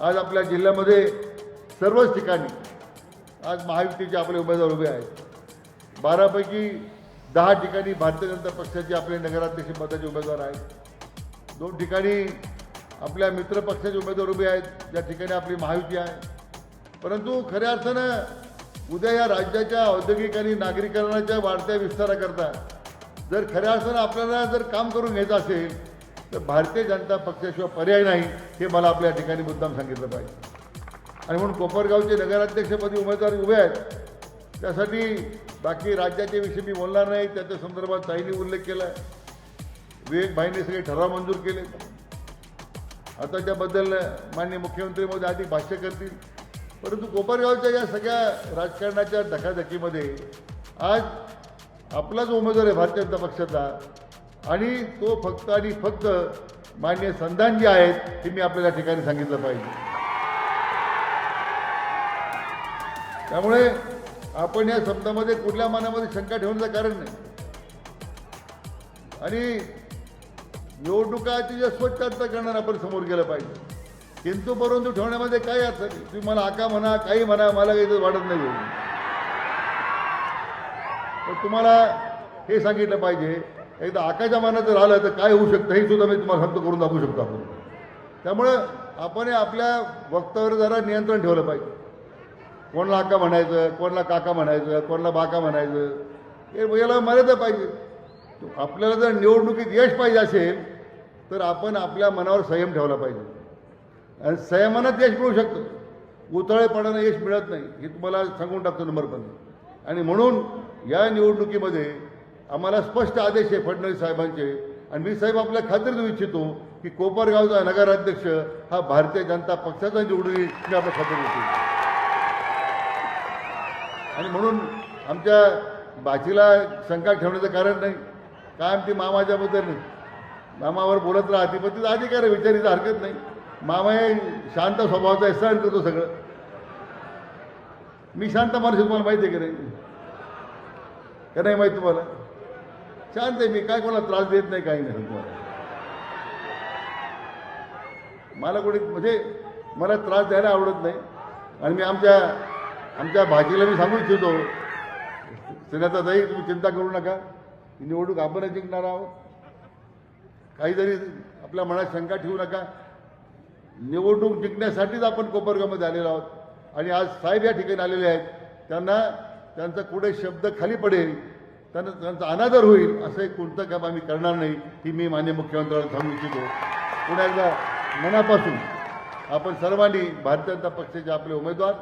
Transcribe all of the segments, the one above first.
आज आपल्या जिल्ह्यामध्ये सर्वच ठिकाणी आज महायुतीचे आपले उमेदवार उभे आहेत. बारापैकी दहा ठिकाणी भारतीय जनता पक्षाचे आपले नगराध्यक्ष पदाचे उमेदवार आहेत. दोन ठिकाणी आपल्या मित्रपक्षाचे उमेदवार उभे आहेत ज्या ठिकाणी आपली महायुती आहे. परंतु खऱ्या अर्थानं उद्या या राज्याच्या औद्योगिक आणि नागरीकरणाच्या वाढत्या विस्ताराकरता जर खऱ्या अर्थानं आपल्याला जर काम करून घ्यायचं असेल तर भारतीय जनता पक्षाशिवाय पर्याय नाही हे मला आपल्या ठिकाणी मुद्दाम सांगितलं पाहिजे. आणि म्हणून कोपरगावचे नगराध्यक्षपदी उमेदवार उभे आहेत. त्यासाठी बाकी राज्याच्या विषयी मी बोलणार नाही. त्याच्या संदर्भात ताईंनी उल्लेख केला आहे विवेक भाईने सगळे ठराव मंजूर केले. आता त्याबद्दल माननीय मुख्यमंत्री मोदी अधिक भाष्य करतील. परंतु कोपरगावच्या या सगळ्या राजकारणाच्या धकाधकीमध्ये आज आपला जो उमेदवार आहे भारतीय जनता पक्षाचा. आणि तो फक्त आणि फक्त मान्य संधान जे आहेत हे मी आपल्याला ठिकाणी सांगितलं पाहिजे. त्यामुळे आपण या शब्दामध्ये कुठल्या मनामध्ये शंका ठेवण्याचं कारण नाही. आणि निवडणुकाची जे अर्थ करणार आपण समोर गेलं पाहिजे. किंतु परंतु ठेवण्यामध्ये काय अर्थ तुम्ही मला आका म्हणा काही म्हणा मला काही इथं वाटत नाही तर तुम्हाला हे सांगितलं पाहिजे एकदा आकाशा मनात जर आलं तर काय होऊ शकतं? हे सुद्धा मी तुम्हाला सांगतो करून दाखवू शकतो आपण. त्यामुळं आपण हे आपल्या वक्तावर जरा नियंत्रण ठेवलं पाहिजे. कोणाला आका म्हणायचं कोणाला काका म्हणायचं कोणाला बाका म्हणायचं हे याला मर्यादा पाहिजे. आपल्याला जर निवडणुकीत यश पाहिजे असेल तर आपण आपल्या मनावर संयम ठेवला पाहिजे. आणि संयमानात यश मिळू शकतं. उतळेपणानं यश मिळत नाही हे तुम्हाला सांगून टाकतो नंबर पण. आणि म्हणून या निवडणुकीमध्ये आम्हाला स्पष्ट आदेश आहे फडणवीस साहेबांचे. आणि मी साहेब आपल्या खात्री देऊ इच्छितो की कोपरगावचा नगराध्यक्ष हा भारतीय जनता पक्षाचा निवडून मी आपल्या खात्री देतो आणि म्हणून आमच्या बाचीला शंका ठेवण्याचं कारण नाही. काय आमची मामाच्याबद्दल नाही. मामावर बोलत राहते पण तिचा अधिकार आहे विचारीचा हरकत नाही. मामा हे शांत स्वभावाचा आहे सहन करतो सगळं. मी शांत माणूस तुम्हाला माहिती आहे की नाही? का नाही माहिती तुम्हाला? शांत आहे मी काय कोणाला त्रास देत नाही काही नाही. तुम्हाला मला कोणी म्हणजे मला त्रास द्यायला आवडत नाही. आणि मी आमच्या आमच्या भाजीला मी सांगू इच्छितो सिनेता जाई तुम्ही चिंता करू नका. निवडणूक आपणच जिंकणार आहोत. काहीतरी आपल्या मनात शंका ठेवू नका. निवडणूक जिंकण्यासाठीच आपण कोपरगावमध्ये आलेलो आहोत. आणि आज साहेब या ठिकाणी आलेले आहेत. त्यांना त्यांचा कुठे शब्द खाली पडेल त्यांना त्यांचा अनादर होईल असं एक कोणतं काम आम्ही करणार नाही ही मी मान्य मुख्यमंत्र्यांना सांगू इच्छितो. पुन्हा एकदा मनापासून आपण सर्वांनी भारतीय जनता पक्षाचे आपले उमेदवार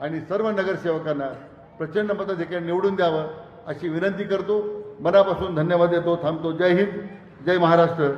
आणि सर्व नगरसेवकांना प्रचंड मताधिकारी निवडून द्यावं अशी विनंती करतो. मनापासून धन्यवाद देतो. थांबतो. जय हिंद. जय महाराष्ट्र.